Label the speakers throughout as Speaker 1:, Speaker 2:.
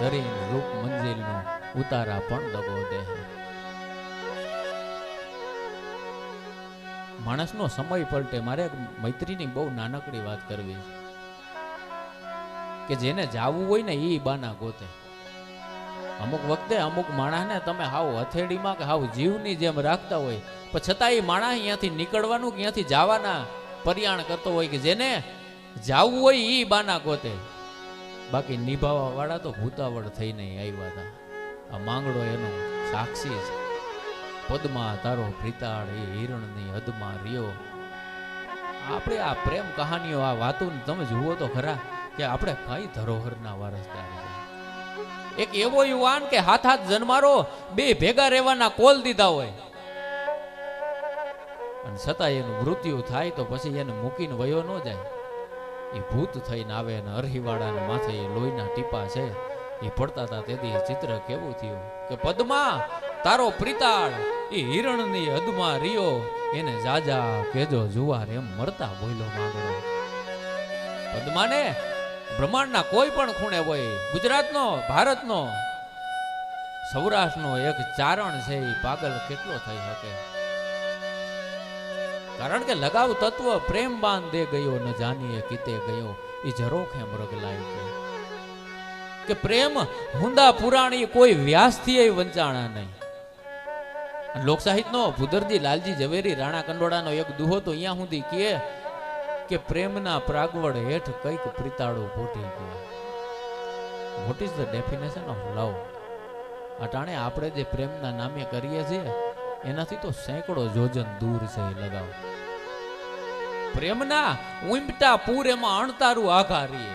Speaker 1: ધરીને રૂપ મંજિલનો ઉતારા પણ દગો દે. માણસનો સમય પલટે, મારે મૈત્રીની બહુ નાનકડી વાત કરવી છે. કે જેને જાવું હોય ને એ બાના ગોતે. અમુક વખતે અમુક માણસને તમે હાવ હથેળીમાં કે હાવ જીવની જેમ રાખતા હોય, પણ છતાં એ માણસ અહીંયાથી નીકળવાનું, કે અહીંયાથી જવાના, પર્યાણ કરતો હોય કે જેને જાવું હોય એ બાના ગોતે. બાકી નિભાવવા વાળા તો ભૂતાવળ થઈને આવ્યા હતા. આ માંગડો એનો સાક્ષી છે. પદમાં તારો ભ્રિતાળ એ હિરણની હદમાં રહ્યો. આપણે આ પ્રેમ કહાનીઓ, આ વાતો તમે જુઓ તો ખરા કે આપણે કઈ ધરોહરના વારસદાર એક એવો યુવાન કે હાથ હાથ જન્મારો, બે ભેગા રહેવાના કોલ દીધા હોય. અને છતાં એનું મૃત્યુ થાય તો પછી એને મૂકીને વયો ન જાય. એ ભૂત થઈને આવે અને અરહીવાળાના માથે એ લોહીના ટીપા છે, એ પડતા હતા. તેથી ચિત્ર કેવું થયું કે, પદ્મા, તારો પ્રિતાળ એ હિરણની હદમાં રિયો એને જાજા કેજો જુવાર એમ મરતા બોયલો માંગડો પદ્માને, બ્રહ્માંડના કોઈ પણ ખૂણે હોય, ગુજરાતનો, ભારતનો, સૌરાષ્ટ્રનો એક ચારણ છે, એ પાગલ કેટલો થઈ શકે? કારણ કે લગાવ તત્વ પ્રેમ બાંધ ગયો, ન જાનીએ કીતે ગયો એ જરોખે મૃગ રગલાઈ ગયો કે પ્રેમ હુંદા પુરાણી કોઈ વ્યાસથી વંચાણા નહીં. લોકસાહિત્યનો ભૂદરજી લાલજી ઝવેરી રાણા કંડોળાનો એક દુહો તો અહીંયા સુધી કહે કે પ્રેમના પ્રાગવડ હેઠ કંઈક પ્રિતાળો ફૂટી ગયો. What is the definition of love અટાણે આપણે જે પ્રેમના નામે કરીએ છીએ એનાથી તો સેંકડો જોજન દૂર છે લગાવ. પ્રેમના ઉમટા પૂર એમાં અણતારું આઘારીએ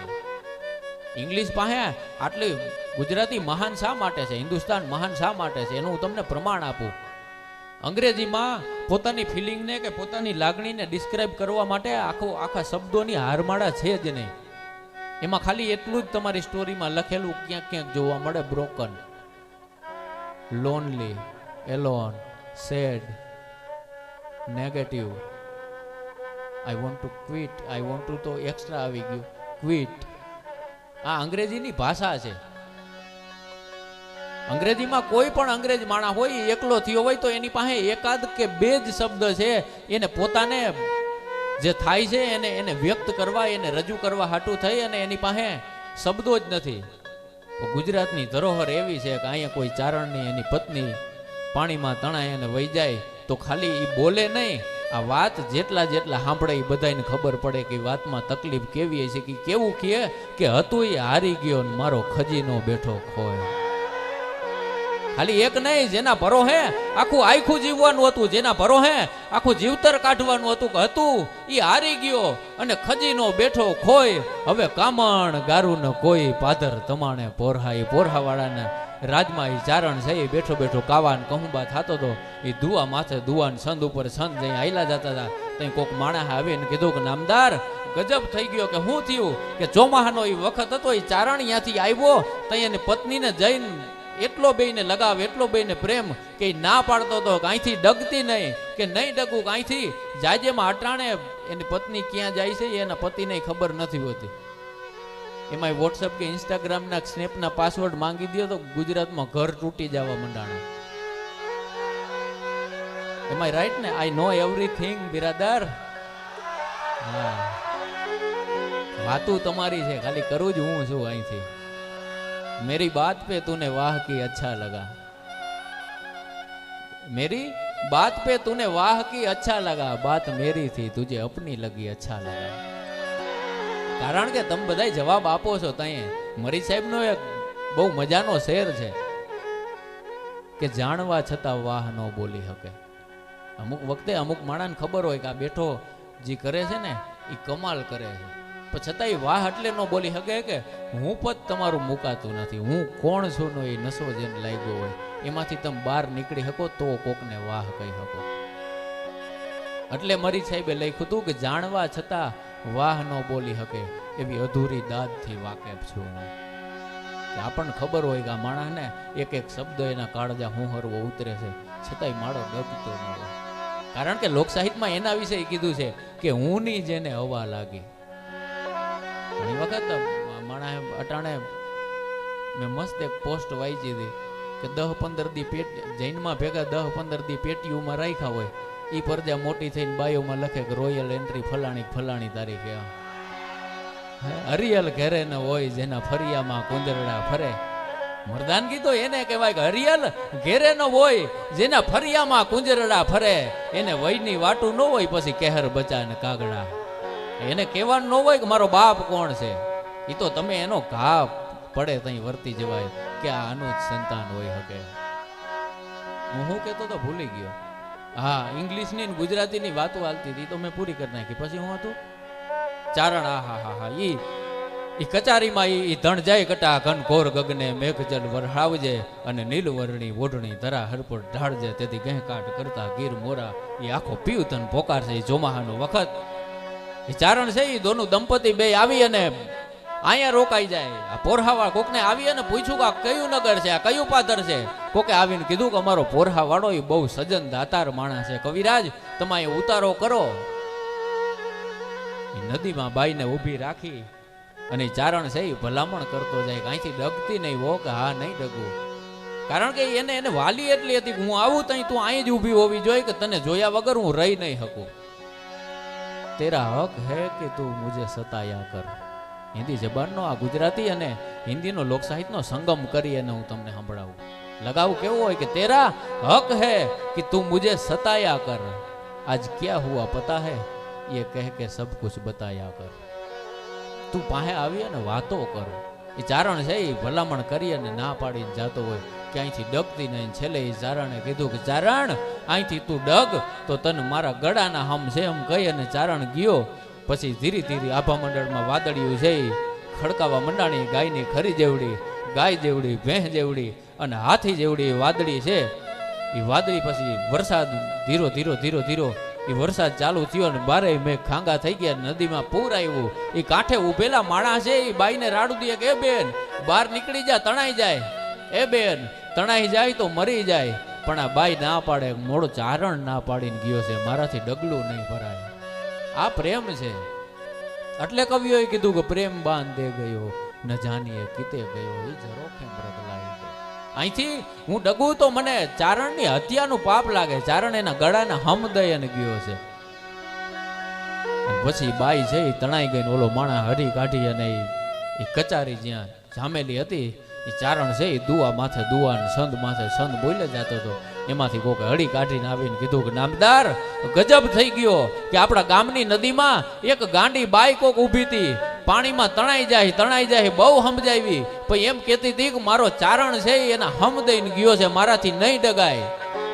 Speaker 1: ઇંગ્લિશ પાસે આટલી ગુજરાતી મહાન શા માટે છે? હિન્દુસ્તાન મહાન શા માટે છે? એનું હું તમને પ્રમાણ આપું. અંગ્રેજીમાં પોતાની ફિલિંગને કે પોતાની લાગણીને ડિસ્ક્રાઇબ કરવા માટે આખો, આખા શબ્દોની હારમાળા છે જ નહીં. એમાં ખાલી એટલું જ તમારી સ્ટોરીમાં લખેલું ક્યાંક ક્યાંક જોવા મળે broken lonely alone sad negative I want to quit I want to તો એક્સ્ટ્રા આવી ગયું. ક્વિટ આ અંગ્રેજીની ભાષા છે. અંગ્રેજીમાં કોઈ પણ અંગ્રેજ માણા હોય એકલો થયો હોય, તો એની પાસે એકાદ કે બે જ શબ્દ છે. એને પોતાને જે થાય છે, એને એને વ્યક્ત કરવા, એને રજૂ કરવા હાટું થઈ અને એની પાસે શબ્દો જ નથી. ગુજરાતની ધરોહર એવી છે કે અહીંયા કોઈ ચારણની, એની પત્ની પાણીમાં તણાય અને વહી જાય, તો ખાલી એ બોલે નહીં. આ વાત જેટલા જેટલા સાંભળે એ બધાને ખબર પડે કે વાતમાં તકલીફ કેવી છે કે કેવું કહે, કે હતું એ હારી ગયો ને મારો ખજીનો બેઠો ખોય. ખાલી એક નહીં, જેના ભરો હે, આખું આખું જીવવાનું હતું, જેના ભરો હે, આખું જીવતર કાઢવાનું હતું કે હતું એ હારી ગયો અને ખજીનો બેઠો ખોય. હવે કામણ ગારું કોઈ પાદર તમાણે પોરહા એ પોરહાવાળાને રાજમાં એ ચારણ છે એ બેઠો બેઠો કાવાન કહુંબા થતો હતો એ દુઆ માથે દુવાન સંદ ઉપર સંદ જઈ આયલા જતા હતા ત્યાં કોક માણસ આવીને કીધું કે, નામદાર, ગજબ થઈ ગયો કે શું થયું? કે ચોમાહાનો એ વખત હતો એ ચારણ ત્યાંથી આવ્યો? ત્યાં એની પત્નીને જઈને એટલો બેને લગાવ, એટલો બેને પ્રેમ કે ના પાડતો હતો કે અહીંથી ડગતી નહીં કે નહીં ડગું કે અહીંથી જાજેમાં અટાણે એની પત્ની ક્યાં જાય છે, એના પતિને ખબર નથી હોતી. એમાં વોટ્સઅપ કે ઇન્સ્ટાગ્રામના સ્નેપના પાસવર્ડ માંગી દો તો ગુજરાતમાં ઘર તૂટી જવા મંડાણા એમાં રાઈટ ને આઈ નો એવરીથિંગ બિરાદર હા વાતું તમારી છે ખાલી કરું જ હું છું અહીંથી मेरी बात पे तूने वाह की अच्छा लगा मेरी बात पे तूने वाह की अच्छा लगा बात मेरी थी तुझे अपनी लगी अच्छा लगा કારણ કે તમે બધા જવાબ આપો છો તઈએ. મરી સાહેબનો એક બહુ મજાનો શેર છે કે જાણવા છતાં વાહ ન બોલી શકે. અમુક વખતે અમુક માણસને ખબર હોય કે આ બેઠો જે કરે છે ને એ કમાલ કરે છે. પણ છતાંય વાહ એટલે ન બોલી શકે કે હું પદ તમારું મુકાતું નથી. હું કોણ છું નો એ નશો જેને લાગ્યો હોય. એમાંથી તમે બહાર નીકળી શકો તો કોકને વાહ કહી શકો. એટલે મરી સાહેબે લખ્યું હતું કે જાણવા છતાં વાહ ન બોલી શકે એવી અધૂરી દાદથી વાકેફ છું હું. કે આપણને ખબર હોય કે આ માણસને એક એક શબ્દ એના કાળજા હું હરવો ઉતરે છે, છતાંય માળો ડગતો ન હોય. કારણ કે લોકસાહિત્યમાં એના વિશે કીધું છે કે હુંની જેને હવા લાગી. ઘણી વખત માણસ અટાણે મેં મસ્ત એક પોસ્ટ વાંચી હતી કે દહ પંદર દી પેટ જૈનમાં ભેગા દહ પંદર દી પેટીઓમાં રાખ્યા હોય એ પરજા મોટી થઈને બાયોમાં લખે કે રોયલ એન્ટ્રી ફલાણી ફલાણી તારીખે. હરિયલ ઘેરે ન હોય જેના ફરિયામાં કુંદરડા ફરે. મરદાનગી તો એને કહેવાય કે હરિયલ ઘેરે ન હોય જેના ફરિયામાં કુંજરડા ફરે. એને વયની વાટું ન હોય, પછી કહેર બચા ને કાગડા. એને કહેવાનું ન હોય કે મારો બાપ કોણ છે. એ તો તમે એનો ઘા પડે તઈ વર્તી જવાય કે આનું જ સંતાન હોય શકે હું શું કહેતો તો ભૂલી ગયો. હા, ઇંગ્લિશની ગુજરાતીની વાતો હાલતી હતી, તો મેં પૂરી કરી નાખી. પછી હું હતું? ચારણ, આ, હા હા હા, ઈ. ઈ કચારીમાં ઈ ધણ જાય કટા ઘન, ઘોર, ગગને મેઘજલ વરહાવજે અને નીલવરણી ઓઢણી ધરા, હરપોટ, ઢાળજે, તેથી ગહેકાટ કરતા, ગીર, મોરા એ આખો પીવ તન પોકાર છે, ઈ ચોમાહાનો વખત. એ ચારણ છે, ઈ દોનું દંપતી બે આવી અને અહીંયા રોકાઈ જાય. આ પોરહાવાળા કોકને આવી અને પૂછ્યું કે આ કયું નગર છે? આ કયું પાદર છે? કોકે આવીને કીધું કે અમારો પોરહાવાળો એ બહુ સજન દાતાર માણસ છે. કવિરાજ, તમે ઉતારો કરો. નદીમાં બાઈને ઊભી રાખી અને ચારણ છે એ ભલામણ કરતો જાય કે અહીંથી ડગતી નહીં હો કે હા નહીં ડગવું કારણ કે એને એને વાલી એટલી હતી કે હું આવું તઈ તું અહીં જ ઊભી હોવી જોઈએ કે તને જોયા વગર હું રહી નહીં શકું. તેરા હક હે કે તું મુજે સતાયા કર. હિન્દી જબાનનો, આ ગુજરાતી અને હિન્દીનો લોક સંગમ કરી અને હું તમને સંભળાવું. લગાવ કેવું હોય કે તેરા હક હે કે તું મુજે સતાયા કર. આજ ક્યા હુઆ પતા હે? એ કહે કે સબ કુછ બતાયા કર. તું પાસે આવી અને વાતો કર. એ ચારણ છે એ ભલામણ કરી અને ના પાડીને જાતો હોય. ક્યાંયથી ડગતી નહીં છેલ્લે એ ચારણે કીધું કે, ચારણ અહીંથી તું ડગ. તો તને મારા ગળાના હમ છે એમ કહી અને ચારણ ગયો. પછી ધીરે ધીરે આભા મંડળમાં વાદળિયું છે ખડકાવા મંડાણી ગાયની ખરી જેવડી, ગાય જેવડી, ભેંસ જેવડી અને હાથી જેવડી વાદળી છે. એ વાદળી પછી વરસાદ ધીરો ધીરો ધીરો ધીરો એ વરસાદ ચાલુ થયો ને બારે મેં ખાંગા થઈ ગયા, નદીમાં પૂર આવ્યું એ કાંઠે ઉભેલા માણસ છે એ બાઈને રાડું દે કે બેન, બહાર નીકળી જા, તણાઈ જાય. એ બેન, તણાઈ જાય તો મરી જાય. પણ આ બાઈ ના પાડે, મોડો ચારણ ના પાડીને ગયો છે, મારાથી ડગલું નહીં ભરાય. આ પ્રેમ છે. એટલે કવિઓએ કીધું કે પ્રેમ બાંધે ગયો, ન જાનીએ કીતે ગયો એ જરો કેમ બદલાઈ અહીંથી હું ડગું તો મને ચારણની હત્યાનું પાપ લાગે, ચારણ એના ગળાના હમ દઈ ગયો છે. પછી બાઈ છે એ તણાઈ ગઈ ઓલો માણા હરી કાઢી અને ઈ કચારી જ્યાં જામેલી હતી એ ચારણ છે એ દુઆ માથે દુવા સંત માથે સંત બોલે જતો હતો એમાંથી કોક હળી કાઢીને આવીને કીધું કે, નામદાર, ગજબ થઈ ગયો કે આપણા ગામની નદીમાં એક ગાંડી બાઈ કોક ઊભી હતી. પાણીમાં તણાઈ જાય તણાઈ જાય, બહુ સમજાવી. પણ એમ કહેતી હતી કે, મારો ચારણ છે એના હમ દઈને ગયો છે, મારાથી નહીં ડગાય.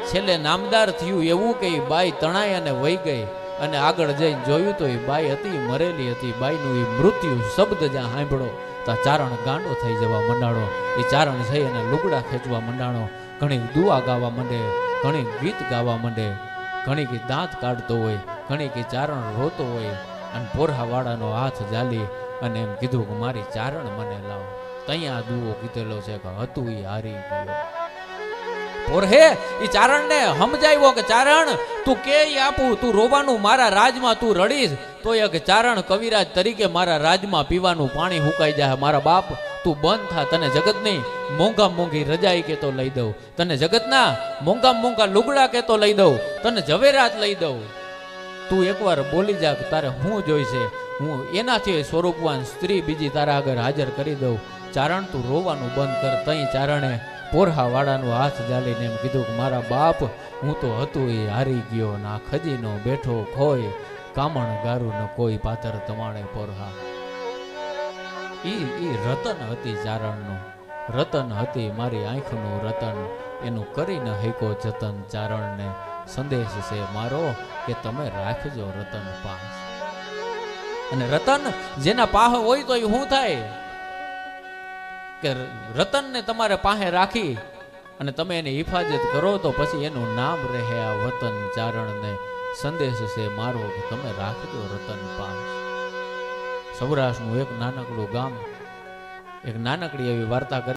Speaker 1: છેલ્લે નામદાર થયું એવું કે બાઈ તણાઈ અને વહી ગઈ. અને આગળ જઈને જોયું તો એ બાઈ હતી, મરેલી હતી. બાઈનું એ મૃત્યુ શબ્દ જ્યાં સાંભળો. તો આ ચારણ ગાંડો થઈ જવા મંડાણો. એ ચારણ થઈ અને લુગડા ખેંચવા મંડાણો. ઘણી દુઆ ગાવા માંડે, ઘણી ગીત ગાવા માંડે. ઘણી કે દાંત કાઢતો હોય, ઘણી કે ચારણ રોતો હોય. અને પોરહાવાળાનો હાથ જાલી અને એમ કીધું કે મારી ચારણ મને લાવ. ત્યાં દુઓ કીધેલો છે કે હતું એ હારી ગયો. પોરહે ચારણ ચારણને સમજાવ્યો કે ચારણ, તું કે આપું? તું રોવાનું મારા રાજમાં તું રડીશ. તો એક ચારણ કવિરાજ તરીકે મારા રાજમાં પીવાનું પાણી હુકાઈ જાય. મારા બાપ, તું બંધ થા, તને જગતની મોંઘા મોંઘી રજાઈ કે તો લઈ દઉં. તને જગતના મોંઘા મોંઘા લુગડા કે તો લઈ દઉં. તને ઝવેરાત લઈ દઉં. તું એકવાર બોલી જા તારે શું જોઈશે? હું એનાથી સ્વરૂપવાન સ્ત્રી બીજી તારા આગળ હાજર કરી દઉં. ચારણ તું રોવાનું બંધ કર, તઈ ચારણે પોરહા વાળાનો હાથ જાલીને એમ કીધું કે, મારા બાપ, હું તો હતું એ હારી ગયો ના ખજીનો બેઠો ખોય. કામણ ગારું ન કોઈ પાતર તમાણે પોરહા. ઈ ઈ રતન હતી ચારણનું. રતન હતી મારી આંખનું રતન. એનું કરીને હેકો જતન ચારણને. સંદેશ છે મારો કે તમે રાખજો રતન પાસ. અને રતન જેના પાહ હોય તો એ શું થાય? કે રતનને તમારે પાસે રાખી અને તમે એની હિફાજત કરો તો પછી એનું નામ રહે આ વતન ચારણને. સંદેશ છે મારો કે તમે રાખજો રતન પાસ સૌરાષ્ટ્રનું એક નાનકડું ગામ, એક નાનકડી એવી વાર્તા કરી